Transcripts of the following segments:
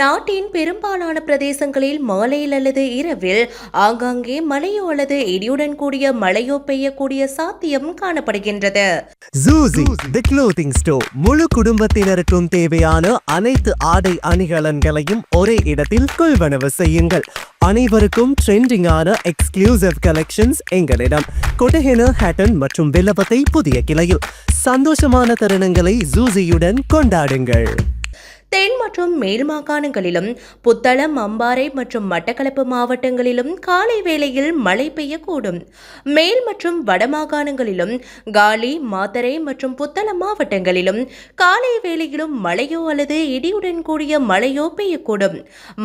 நாட்டின் பெரும்பாலான பிரதேசங்களில் மாலையில் அல்லது இரவில் ஆங்காங்கே மழையோ அல்லது இடியுடன் கூடிய மழையோ பெய்யக்கூடிய சாத்தியம் காணப்படுகின்றது. ஜூசி தி க்ளோத்திங் ஸ்டோர் முழு குடும்பத்தினருக்கும் தேவையான அனைத்து ஆடை அணிகலன்களையும் ஒரே இடத்தில் கொள்வனவு செய்யுங்கள். அனைவருக்கும் ட்ரெண்டிங்கான எக்ஸ்க்ளூசிவ் கலெக்ஷன்ஸ் எங்களிடம். கொட்டஹென ஹேட்டன் மற்றும் வில்லபத்தை புதிய கிளையில். சந்தோஷமான தருணங்களை ஜூசியுடன் கொண்டாடுங்கள். தென் மற்றும் மேல் மாகாணங்களிலும் புத்தளம் அம்பாறை மற்றும் மட்டக்களப்பு மாவட்டங்களிலும் காலை வேளையில் மழை பெய்யக்கூடும். மேல் மற்றும் வட மாகாணங்களிலும் காலி மாத்தரை மற்றும் புத்தளம் மாவட்டங்களிலும் காலை வேளையிலும் மழையோ அல்லது இடியுடன் கூடிய மழையோ பெய்யக்கூடும்.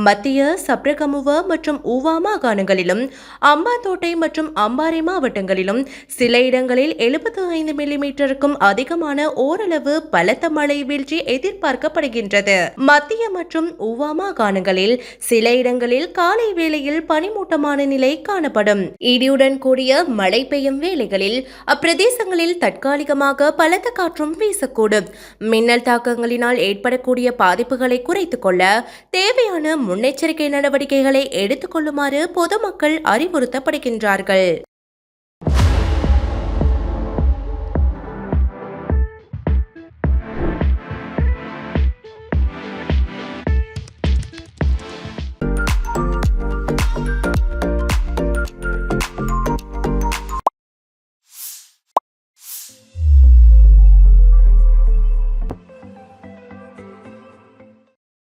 மத்திய சப்ரகமுவ மற்றும் ஊவா மாகாணங்களிலும் அம்பாத்தோட்டை மற்றும் அம்பாறை மாவட்டங்களிலும் சில இடங்களில் எழுபத்து ஐந்து மில்லிமீட்டருக்கும் அதிகமான ஓரளவு பலத்த மழை வீழ்ச்சி எதிர்பார்க்கப்படுகின்றது. மத்திய மற்றும் உவாமா மாகாணங்களில் சில இடங்களில் காலை வேளையில் பனிமூட்டமான நிலை காணப்படும். இடியுடன் கூடிய மழை பெய்யும் வேளைகளில் அப்பிரதேசங்களில் தற்காலிகமாக பலத்த காற்றும் வீசக்கூடும். மின்னல் தாக்கங்களினால் ஏற்படக்கூடிய பாதிப்புகளை குறைத்துக் கொள்ள தேவையான முன்னெச்சரிக்கை நடவடிக்கைகளை எடுத்துக்கொள்ளுமாறு பொதுமக்கள் அறிவுறுத்தப்படுகின்றார்கள்.